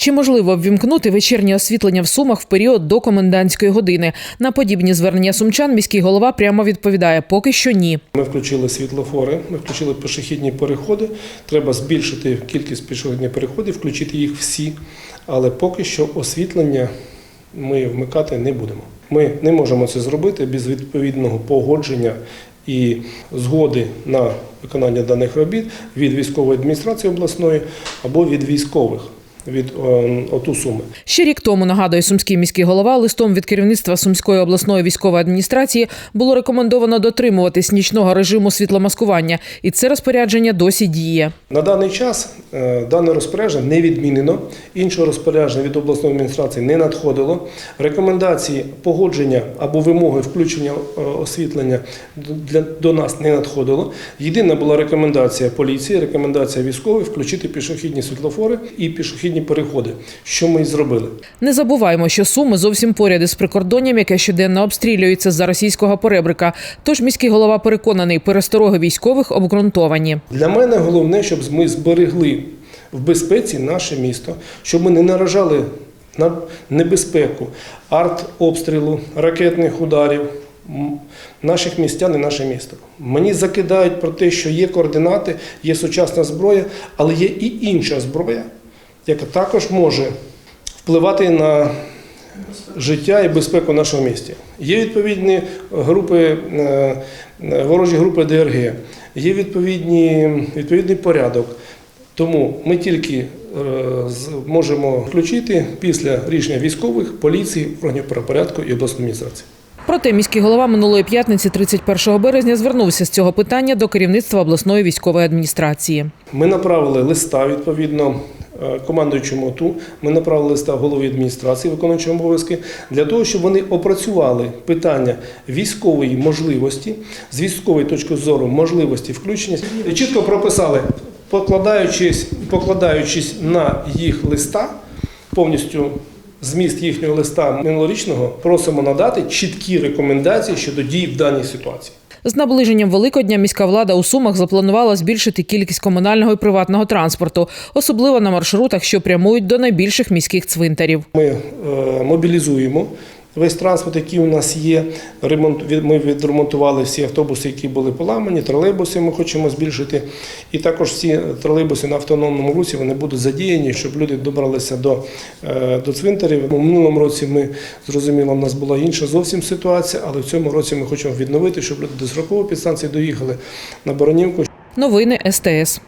Чи можливо ввімкнути вечірнє освітлення в Сумах в період до комендантської години? На подібні звернення сумчан міський голова прямо відповідає: поки що ні. Ми включили світлофори, ми включили пішохідні переходи. Треба збільшити кількість пішохідних переходів, включити їх всі. Але поки що освітлення ми вмикати не будемо. Ми не можемо це зробити без відповідного погодження і згоди на виконання даних робіт від військової адміністрації обласної або від військових від е, ОТУ Суми. Ще рік тому нагадує сумський міський голова листом від керівництва Сумської обласної військової адміністрації було рекомендовано дотримуватись нічного режиму світломаскування, і це розпорядження досі діє. На даний час е, дане розпорядження не відмінено. Іншого розпорядження від обласної адміністрації не надходило. Рекомендації погодження або вимоги включення е, освітлення для, до нас не надходило. Єдина була рекомендація поліції, рекомендація військових включити пішохідні світлофори і пішохідні переходи. Що ми і зробили. Не забуваємо, що суми зовсім поряд із прикордонням, яке щоденно обстрілюється за російського перебрика. Тож міський голова переконаний, перестороги військових обґрунтовані. Для мене головне, щоб ми зберегли в безпеці наше місто, щоб ми не наражали на небезпеку артобстрілу, ракетних ударів. Наших містян і наше місто. Мені закидають про те, що є координати, є сучасна зброя, але є і інша зброя, яка також може впливати на життя і безпеку в нашому місті. Є відповідні групи, е, е, ворожі групи ДРГ, є відповідні, відповідний порядок. Тому ми тільки е, можемо включити після рішення військових, поліції, органів правопорядку і обласної адміністрації. Проте міський голова минулої п'ятниці, 31 березня, звернувся з цього питання до керівництва обласної військової адміністрації. Ми направили листа відповідно командуючому ОТУ, ми направили листа голові адміністрації виконуючому обов'язки для того, щоб вони опрацювали питання військової можливості з військової точки зору можливості включення і чітко прописали, покладаючись, покладаючись на їх листа, повністю. Зміст їхнього листа минулорічного просимо надати чіткі рекомендації щодо дій в даній ситуації. З наближенням Великодня міська влада у Сумах запланувала збільшити кількість комунального і приватного транспорту, особливо на маршрутах, що прямують до найбільших міських цвинтарів. Ми е, мобілізуємо весь транспорт, який у нас є. Ремонт ми відремонтували всі автобуси, які були поламані, тролейбуси ми хочемо збільшити. І також всі тролейбуси на автономному русі вони будуть задіяні, щоб люди добралися до, е, до цвинтарів. У минулому році ми зрозуміло, в нас була інша зовсім ситуація, але в цьому році ми хочемо відновити, щоб люди до срокової підстанції доїхали на Боронівку, Новини СТС.